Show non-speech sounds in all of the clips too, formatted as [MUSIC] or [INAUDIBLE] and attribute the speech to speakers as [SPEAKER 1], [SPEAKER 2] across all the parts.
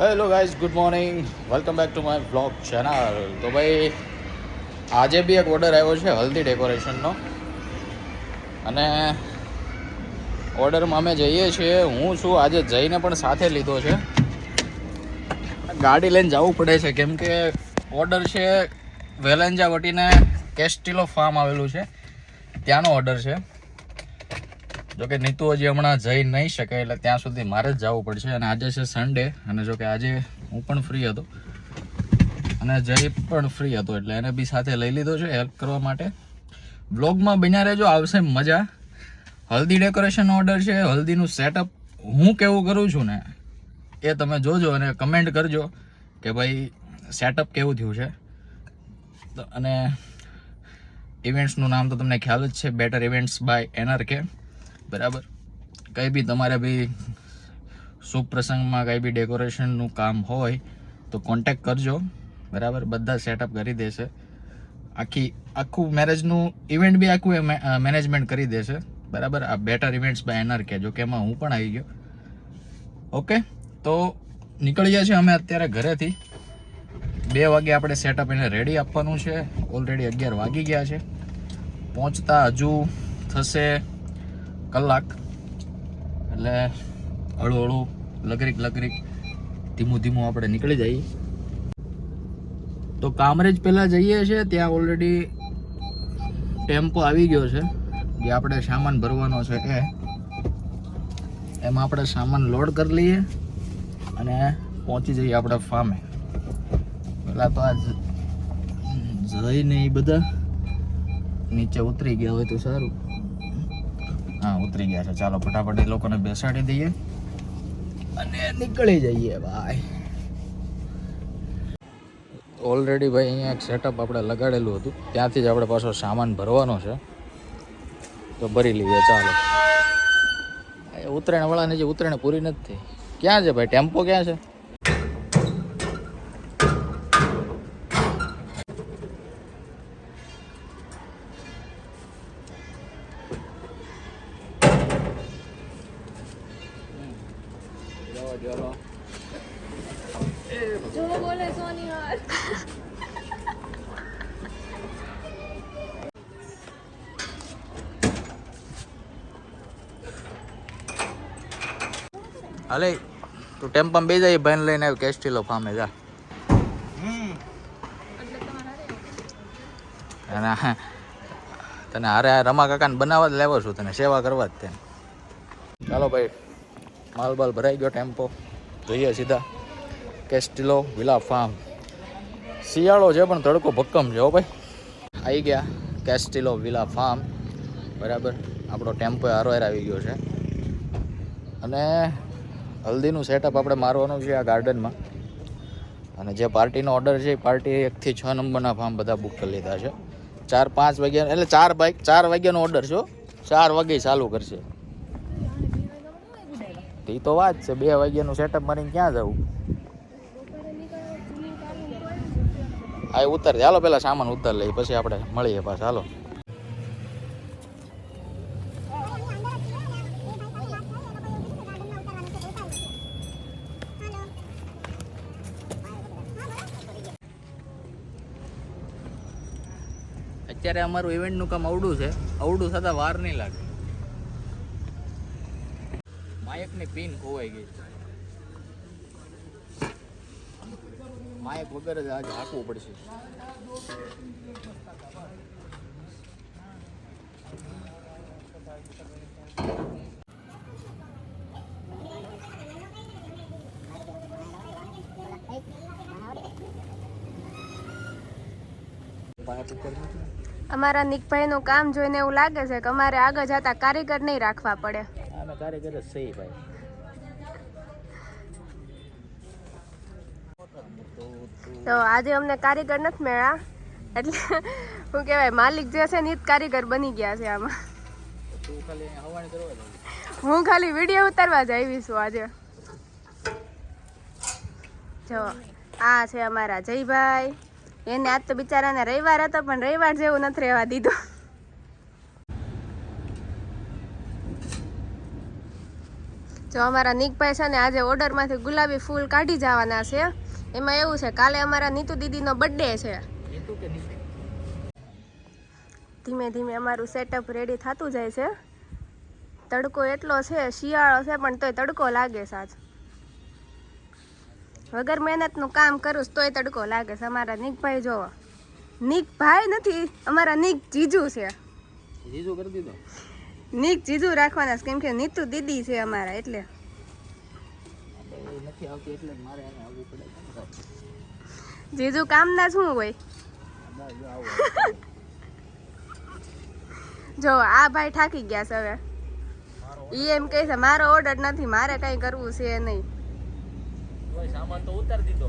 [SPEAKER 1] Hello guys good morning welcome back to my blog channel તો ભાઈ, આજે બી એક ઓર્ડર આવ્યો છે હલ્દી ડેકોરેશનનો અને ઓર્ડરમાં અમે જઈએ છીએ. હું છું આજે જઈને પણ સાથે લીધો છે. ગાડી લઈને જવું પડે છે. કેમ કે ઓર્ડર છે વેલંજા વટીને કેસ્ટિલો ફાર્મ આવેલું છે. ત્યાંનો ઓર્ડર છે. જો કે નીતુ હજી હમણાં જઈ નહીં શકે એટલે ત્યાં સુધી મારે જ જવું પડશે. અને આજે છે સન્ડે અને જોકે આજે હું પણ ફ્રી હતો. અને જય પણ ફ્રી હતો, એટલે એને બી સાથે લઈ લીધો છે હેલ્પ કરવા માટે. બ્લોગમાં બન્યા રહેજો, આવશે મજા. હલ્દી ડેકોરેશન ઓર્ડર છે, હલ્દીનું સેટઅપ હું કેવું કરું છું ને એ તમે જોજો અને કમેન્ટ કરજો કે ભાઈ સેટઅપ કેવું થયું છે. અને ઇવેન્ટ્સનું નામ તો તમને ખ્યાલ જ છે બેટર ઇવેન્ટ્સ બાય એનઆર કે બરાબર? કંઈ બી તમારે બી શુભ પ્રસંગમાં કંઈ બી ડેકોરેશનનું કામ હોય, તો કોન્ટેક કરજો. બરાબર? બધા સેટઅપ કરી દેશે. આખી, આખું મેરેજનું ઇવેન્ટ બી આખું મેનેજમેન્ટ કરી દેશે. બરાબર? આ બેટર ઇવેન્ટ્સ બાય એનઆર કહેજો, કે એમાં હું પણ આવી ગયો. ઓકે તો નીકળી ગયા છે અમે અત્યારે ઘરેથી. બે વાગે આપણે સેટઅપ એને રેડી આપવાનું છે. ઓલરેડી અગિયાર વાગી ગયા છે. પહોંચતા હજુ થશે કલાક. એટલે હળું હળું લગરીક લગરીક, ધીમું ધીમું આપણે નીકળી જઈએ. તો કામરેજ પહેલાં જઈએ છીએ ત્યાં ઓલરેડી ટેમ્પો આવી ગયો છે, જે આપણે સામાન ભરવાનો છે એ. એમાં આપણે સામાન લોડ કરી લઈએ અને પહોંચી જઈએ આપણે ફાર્મે પહેલાં તો આ જઈને એ બધા નીચે ઉતરી ગયા હોય તો સારું. ઉતરી ગયા છે. ચાલો, ફટાફટ એ લોકોને બેસાડી દઈએ અને નીકળી જઈએ, ભાઈ. ઓલરેડી ભાઈ, અહીંયા એક સેટઅપ આપણે લગાડેલું હતું. ત્યાંથી જ આપણે પાછો સામાન ભરવાનો છે. તો ભરી લઈએ, ચાલો. ઉત્તરાયણ વાળાની જે ઉત્તરાયણ પૂરી નથી થઈ. ક્યાં છે ભાઈ? ટેમ્પો ક્યાં છે?
[SPEAKER 2] જો બોલે સોની હાર
[SPEAKER 1] હાલે તું ટેમ્પમ બે જાય ભાઈને લઈને આવ્યો કેસ્ટીલો ફામે જા. અને તને હારે આ રમા કાકાને બનાવવા જ લેવો છું તને સેવા કરવા જ તેને. ચાલો ભાઈ માલ બાલ ભરાઈ ગયો ટેમ્પો. જઈએ સીધા. Castillo villa farm. શિયાળો છે પણ તડકો ભક્કમ છે હો ભાઈ. આવી ગયા કેસ્ટિલો વિલા ફાર્મ. બરાબર. આપણો ટેમ્પો હારો આવી ગયો છે. અને હલ્દીનું સેટઅપ આપણે મારવાનું છે આ ગાર્ડનમાં અને જે પાર્ટીનો ઓર્ડર છે, એ પાર્ટી એકથી છ નંબરના ફાર્મ બધા બુક કરી લીધા છે. ચાર, પાંચ વાગ્યા એટલે ચાર બાઇક ચાર વાગ્યાનો ઓર્ડર છે ચાર વાગે ચાલુ કરશે. એ તો વાત છે, બે વાગ્યાનું સેટઅપ મારીને ક્યાં જવું એ ઉતર હાલો, પેલા સામાન ઉતર લઈ પછી આપણે મળીએ પાછા. હાલો. અત્યારે અમારું ઇવેન્ટનું કામ અવડું છે. અવડું થતાં વાર નહીં લાગે. માયકની પિન ખોવાઈ ગઈ છે. માયક વગર જ આજે હાંકવું પડશે.
[SPEAKER 2] અમારા નિકભાઈનું કામ જોઈને એવું લાગે છે કે અમારે આગળ જતા કારીગર નહીં રાખવા પડે.
[SPEAKER 1] કારીગર જ સહી ભાઈ.
[SPEAKER 2] તો આજે અમને કારીગર નથી મળ્યા. એટલે શું કહેવાય, માલિક જે છે ને એ જ કારીગર બની ગયા છે આમાં. હું ખાલી વીડિયો ઉતારવા જ આવી છું આજે. જો, આ છે અમારા જયભાઈ. એને આજ તો બિચારાને રવિવાર હતો, પણ રવિવાર જેવું નથી રહેવા દીધું. જો અમારા નિકભાઈ છે ને આજે ઓર્ડરમાંથી ગુલાબી ફૂલ કાઢી જવાના છે. એમાં એવું છે કાલે અમારા નીતુ દીદીનો બર્થડે છે. ધીમે ધીમે અમારું સેટઅપ રેડી થતું જાય છે. તડકો એટલો છે શિયાળો છે પણ તોય તડકો લાગે છે વગર મહેનતનું કામ કરું તોય તડકો લાગે છે. અમારા નિકભાઈ જોવો નિકભાઈ નથી અમારા નિક જીજુ છે.
[SPEAKER 1] જીજુ કરી દીધો?
[SPEAKER 2] નિક જીજુ રાખવાના કેમ કે નીતુ દીદી છે અમારા એટલે.
[SPEAKER 1] નથી આવતી એટલે મારે એને આવવું પડે
[SPEAKER 2] જીજુ કામના શું હોય? જો આ ભાઈ થાકી ગયા છે હવે. ઈ એમ કહે છે મારો ઓર્ડર નથી મારે કઈ કરવું છે નહીં.
[SPEAKER 1] સામાન તો ઉતાર દીધો.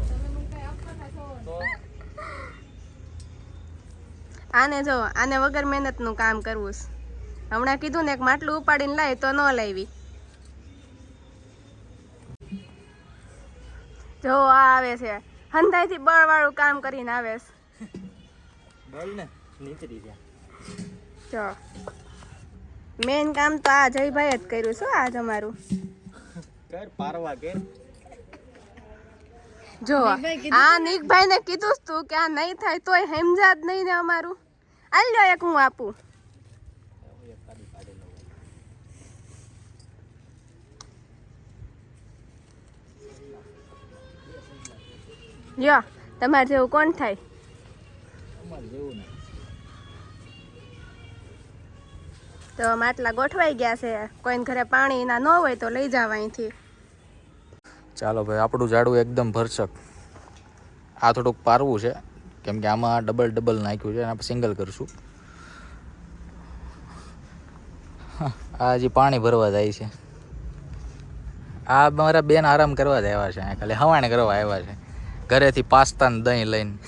[SPEAKER 2] આને જો આને વગર મહેનતનું કામ કરવું છે. હમણાં કીધું ને એક માટલું ઉપાડીને લાય તો ન લાવી. જો આ આવે છે. હંધાઈથી બળવાળું કામ કરીને આવે છે.
[SPEAKER 1] બળ ને નીચરી ગયા
[SPEAKER 2] જો. મેન કામ તો આ જયભાઈ જ કર્યું છે આજ અમારું.
[SPEAKER 1] કર પારવા કે.
[SPEAKER 2] જો આ નિકભાઈ ને? કીધું તું કે આ નહીં થાય તોય સમજા જ નહીં ને અમારું. આલ્યો લ્યો એક હું આપું. લ્યો તમારે જેવું કોણ થાય? તો માટલા ગોઠવાઈ ગયા છે કોઈને ઘરે પાણી ના ન હોય તો લઈ જવા અહીંથી.
[SPEAKER 1] ચાલો ભાઈ આપણું ઝાડું એકદમ ભરચક આ થોડુંક પારવું છે કેમ કે આમાં ડબલ ડબલ નાખ્યું છે અને આપણે સિંગલ કરશું. હા, આ હજી પાણી ભરવા જાય છે. આ મારા બેન આરામ કરવા જ આવ્યા છે ખાલી હવાણે કરવા આવ્યા છે. ઘરેથી પાસ્તા ને દહીં લઈને. [LAUGHS]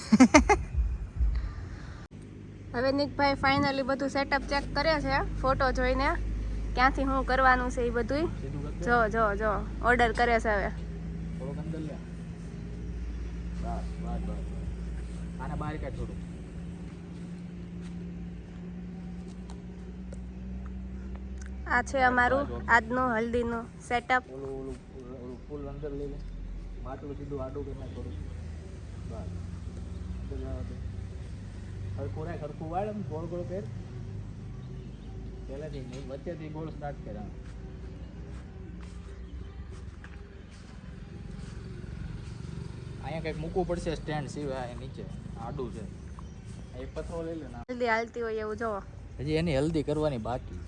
[SPEAKER 2] હવે નિકભાઈ ફાઇનલી બધું સેટઅપ ચેક કરે છે ફોટો જોઈને. ક્યાંથી હું કરવાનું છે એ બધું જો જો જો ઓર્ડર કરે છે હવે. આ છે અમારું આજનું હલ્દીનું સેટઅપ
[SPEAKER 1] અંદર લઈ માટલું સીધું આડું કરી નાખ બસ. હરખું રાખ હરખું વાળ એમ ગોળ ગોળ પહેર પહેલાથી નહીં વચ્ચેથી ગોળ સ્ટાર્ટ કર્યા અહીંયા કંઈક મૂકવું પડશે સ્ટેન્ડ સિવાય નીચે. આડું છે. એ પથરો લઈ લે ને
[SPEAKER 2] હલ્દી હાલતી હોય એવું જોવો
[SPEAKER 1] હજી એની હલ્દી કરવાની બાકી.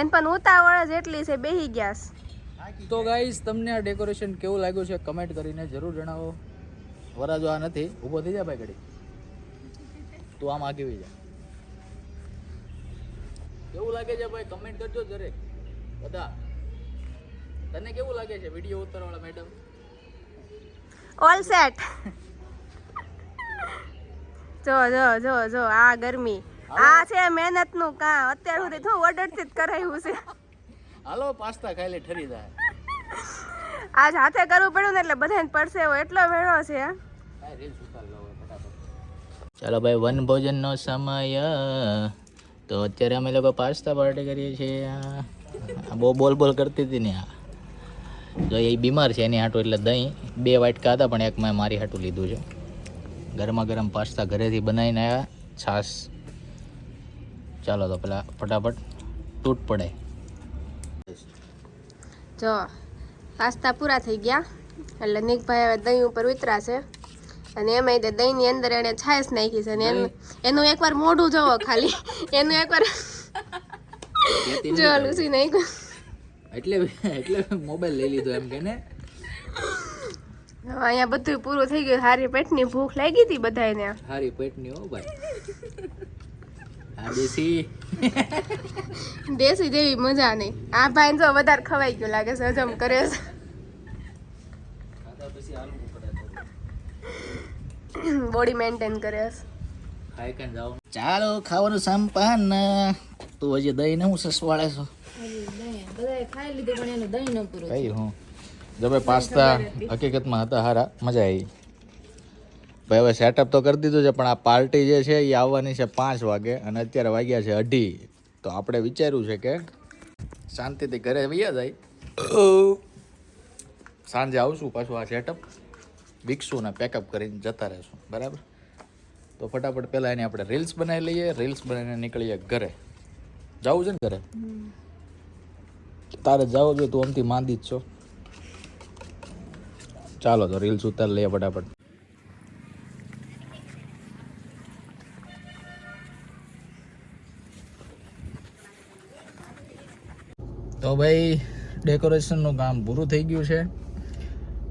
[SPEAKER 2] એન પણ ઉતાવળ જ એટલી છે બેહી ગયા
[SPEAKER 1] તો ગાઈસ તમને આ ડેકોરેશન કેવું લાગ્યું છે કમેન્ટ કરીને જરૂર જણાવો. વરાજો આ નથી ઊભો થઈ જા ભાઈ ઘડી. તું આમ આગી જા. કેવું લાગે છે ભાઈ? કમેન્ટ કરજો જરે. બધા. તને કેવું લાગે છે વીડિયો ઉતારવાળા મેડમ
[SPEAKER 2] ઓલ સેટ જો જો જો જો આ ગરમી. આ છે મહેનતનું કામ. અત્યાર સુધી થોડું ઓર્ડરથી જ કરાયું છે.
[SPEAKER 1] હાલો પાસ્તા ખાઈ લે ઠરી જાય.
[SPEAKER 2] આજ હાથે કરવું પડ્યું ને એટલે બધાને પડશે એવો એટલો વેળો છે
[SPEAKER 1] ચાલો ભાઈ વન ભોજનનો સમય. તો અત્યારે અમે લોકો પાસ્તા પાર્ટી કરીએ છીએ. બહુ બોલ બોલ કરતી હતી ને આ. જો એ બીમાર છે એની હાટું એટલે દહીં. બે વાટકા હતા પણ એક મેં મારી હાટું લીધું છે. ગરમા ગરમ પાસ્તા ઘરેથી બનાવીને આવ્યા છાશ. ચાલો તો પેલા ફટાફટ તૂટ પડે
[SPEAKER 2] જો પાસ્તા પૂરા થઈ ગયા. એટલે નિકભાઈ હવે દહીં ઉપર ઉતરાશે. અને એમાંય તે દહીંની અંદર એણે છાશ નાખી છે. અને એનું એનું એકવાર મોઢું જોવો ખાલી. એનું એકવાર જો લૂસી નાખ્યું.
[SPEAKER 1] એટલે એટલે મોબાઈલ લઈ લીધો એમ કે ને?
[SPEAKER 2] અહીંયા બધું પૂરું થઈ ગયું. હારી પેટની ભૂખ લાગી હતી બધાને
[SPEAKER 1] હારી પેટની હો ભાઈ. દેશી
[SPEAKER 2] દેશી જેવી મજા નહીં. આ ભાઈ જો વધારે ખવાઈ ગયું લાગે છે હજમ કરે છે. બોડી મેન્ટેન કરે. છે.
[SPEAKER 1] ખાઈ ચાલો ખાવાનું સંપાન તું હજી દહીં ને હું સસવાડે છો? હું. જો ભાઈ પાસ્તા હકીકતમાં હતા હારા. મજા આવી. ભાઈ હવે સેટઅપ તો કરી દીધું છે, પણ આ પાર્ટી જે છે એ આવવાની છે પાંચ વાગે અને અત્યારે વાગ્યા છે અઢી. તો આપણે વિચાર્યું છે કે શાંતિથી ઘરે વૈયા જાય. સાંજે આવશું પાછું આ સેટઅપ વિકશું ને પેકઅપ કરીને જતા રહેશું. બરાબર? તો ફટાફટ પહેલાં એની આપણે રીલ્સ બનાવી લઈએ. રીલ્સ બનાવીને નીકળીએ ઘરે. જવું છે ને ઘરે? તારે જવું જોઈએ તું આમથી માંદી જ છો. ચાલો તો રીલ્સ ઉતાર લઈએ ફટાફટ. તો ભાઈ ડેકોરેશનનું કામ પૂરું થઈ ગયું છે.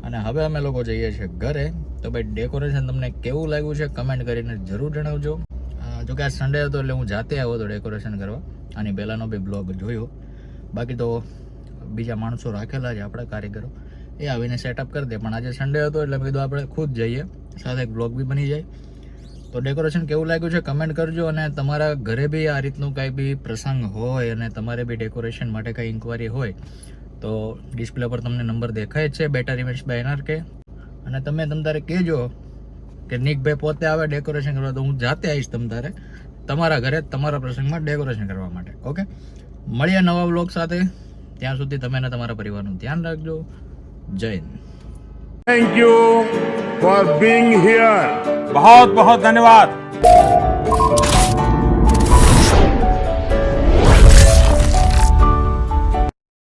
[SPEAKER 1] અને હવે અમે લોકો જઈએ છીએ ઘરે. તો ભાઈ ડેકોરેશન તમને કેવું લાગ્યું છે કમેન્ટ કરીને જરૂર જણાવજો. જો કે આ સન્ડે હતો એટલે હું જાતે આવ્યો હતો ડેકોરેશન કરવા. આની પહેલાંનો બી બ્લોગ જોયો. બાકી તો બીજા માણસો રાખેલા છે આપણા કારીગરો. એ આવીને સેટઅપ કરી દે. પણ આજે સન્ડે હતો એટલે કીધું આપણે ખુદ જઈએ. સાથે એક બ્લોગ બી બની જાય. તો ડેકોરેશન કેવું લાગ્યું છે કમેન્ટ કરજો અને તમારા ઘરે બી આ રીતનું કાંઈ બી પ્રસંગ હોય અને તમારે બી ડેકોરેશન માટે કાંઈ ઇન્કવાયરી હોય, તો ડિસ્પ્લે પર તમને નંબર દેખાય છે બેટર ઇવેન્ટ્સ બાય એનઆર કે અને તમે તમ તારે કહેજો કે નિકભાઈ પોતે આવે ડેકોરેશન કરવા, તો હું જાતે આવીશ તમ તારે તમારા ઘરે તમારા પ્રસંગમાં ડેકોરેશન કરવા માટે. ઓકે મળીએ નવા બ્લોગ સાથે. ત્યાં સુધી તમે અને તમારા પરિવારનું ધ્યાન રાખજો. Jai
[SPEAKER 3] Hind. You for being here.
[SPEAKER 4] बहुत बहुत धन्यवाद